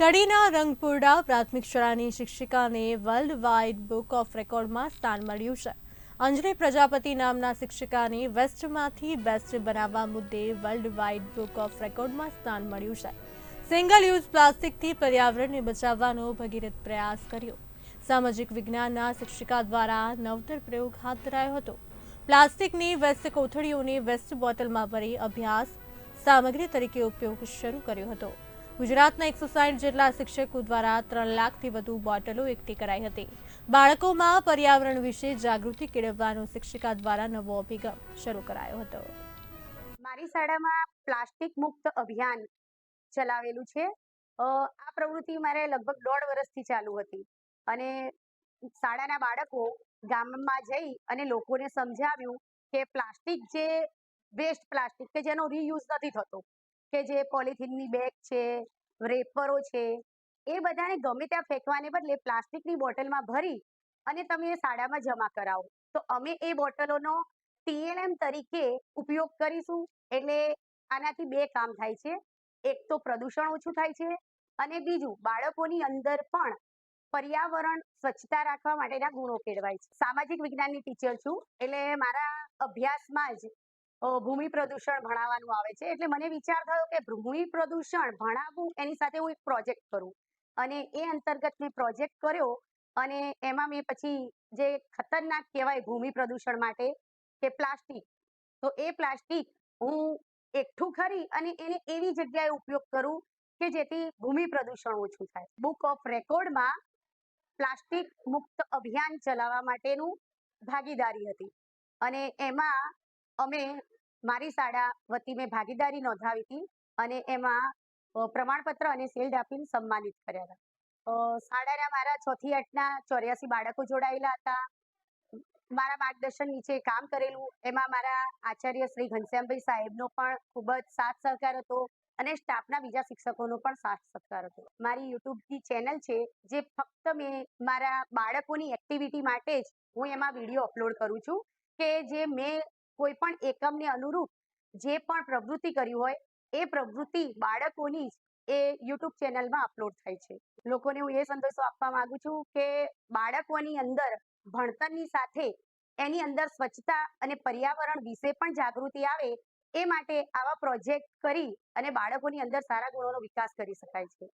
કડીના રંગપુરડા પ્રાથમિક શાળાની શિક્ષિકાને વર્લ્ડ વાઇડ બુક ઓફ રેકોર્ડમાં સ્થાન મળ્યું છે. અંજલિ પ્રજાપતિ નામના શિક્ષિકાને વેસ્ટમાંથી બેસ્ટ બનાવવા મુદ્દે વર્લ્ડ વાઇડ બુક ઓફ રેકોર્ડમાં સ્થાન મળ્યું છે. સિંગલ યુઝ પ્લાસ્ટિકથી પર્યાવરણને બચાવવાનો ભગીરથ પ્રયાસ કર્યો. સામાજિક વિજ્ઞાનના શિક્ષિકા દ્વારા નવતર પ્રયોગ હાથ ધરાયો હતો. પ્લાસ્ટિકની વેસ્ટ કોથળીઓને વેસ્ટ બોટલમાં ભરી અભ્યાસ સામગ્રી તરીકે ઉપયોગ શરૂ કર્યો હતો. ગુજરાતના એકસો સાઠ જેટલા શિક્ષકો દ્વારા ત્રણ લાખથી વધુ બોટલો એકઠી કરાઈ હતી. બાળકોમાં પર્યાવરણ વિશે જાગૃતિ કેળવવાનો શિક્ષિકા દ્વારા નવો અભિગમ શરૂ કરાયો હતો. મારી શાળામાં પ્લાસ્ટિક મુક્ત અભિયાન ચલાવેલું છે. આ પ્રવૃત્તિ મારે લગભગ દોઢ વર્ષથી ચાલુ હતી. અને શાળાના બાળકો ગામમાં જઈ અને લોકોને સમજાવ્યું કે પ્લાસ્ટિક જે વેસ્ટ પ્લાસ્ટિક કે જેનો રીયુઝ નથી થતો કે જે પોલિથીનની બેગ છે રેપરો છે, એ બધાને ગમે ત્યાં ફેંકવાને બદલે પ્લાસ્ટિકની બોટલમાં ભરી અને તમે એ શાળામાં જમા કરાવો. તો અમે એ બોટલોનો ટીએલએમ તરીકે ઉપયોગ કરીશું. એટલે આનાથી બે કામ થાય છે. એક તો પ્રદૂષણ ઓછું થાય છે અને બીજું બાળકોની અંદર પણ પર્યાવરણ સ્વચ્છતા રાખવા માટેના ગુણો કેળવાય છે. સામાજિક વિજ્ઞાનની ટીચર છું. એટલે મારા અભ્યાસમાં જ ભૂમિ પ્રદૂષણ ભણાવવાનું આવે છે. એટલે મને વિચાર થયો કે ભૂમિ પ્રદૂષણ ભણાવવું એની સાથે હું એક પ્રોજેક્ટ કરું. અને એ અંતર્ગત મેં પ્રોજેક્ટ કર્યો અને એમાં મેં પછી જે ખતરનાક કહેવાય ભૂમિ પ્રદૂષણ માટે કે પ્લાસ્ટિક, તો એ પ્લાસ્ટિક હું એકઠું કરી અને એને એવી જગ્યાએ ઉપયોગ કરું કે જેથી ભૂમિ પ્રદૂષણ ઓછું થાય. બુક ઓફ રેકોર્ડમાં પ્લાસ્ટિક મુક્ત અભિયાન ચલાવવા માટેનું ભાગીદારી હતી. અને એમાં અમે મારી શાળા વતી મેં ભાગીદારી નોંધાવી હતી અને એમાં પ્રમાણપત્ર અને શિલ્ડ આપીને સન્માનિત કર્યા હતા. શાળાના મારા છ થી આઠના ચોર્યાસી બાળકો જોડાયેલા હતા. મારા માર્ગદર્શન નીચે કામ કરેલું. એમાં મારા આચાર્ય શ્રી ઘનશ્યામભાઈ સાહેબનો પણ ખૂબ જ સાથ સહકાર હતો અને સ્ટાફના બીજા શિક્ષકોનો પણ સાથ સહકાર હતો. મારી યુટ્યુબની ચેનલ છે જે ફક્ત મેં મારા બાળકોની એક્ટિવિટી માટે જ હું એમાં વીડિયો અપલોડ કરું છું કે જે મેં કોઈ પણ એકમને અનુરૂપ જે પણ પ્રવૃત્તિ કરી હોય, એ પ્રવૃત્તિ બાળકોની જ એ યુટ્યુબ ચેનલમાં અપલોડ થાય છે. લોકોને હું એ સંદેશો આપવા માંગુ છું કે બાળકોની અંદર ભણતરની સાથે એની અંદર સ્વચ્છતા અને પર્યાવરણ વિશે પણ જાગૃતિ આવે, એ માટે આવા પ્રોજેક્ટ કરી અને બાળકોની અંદર સારા ગુણોનો વિકાસ કરી શકાય છે.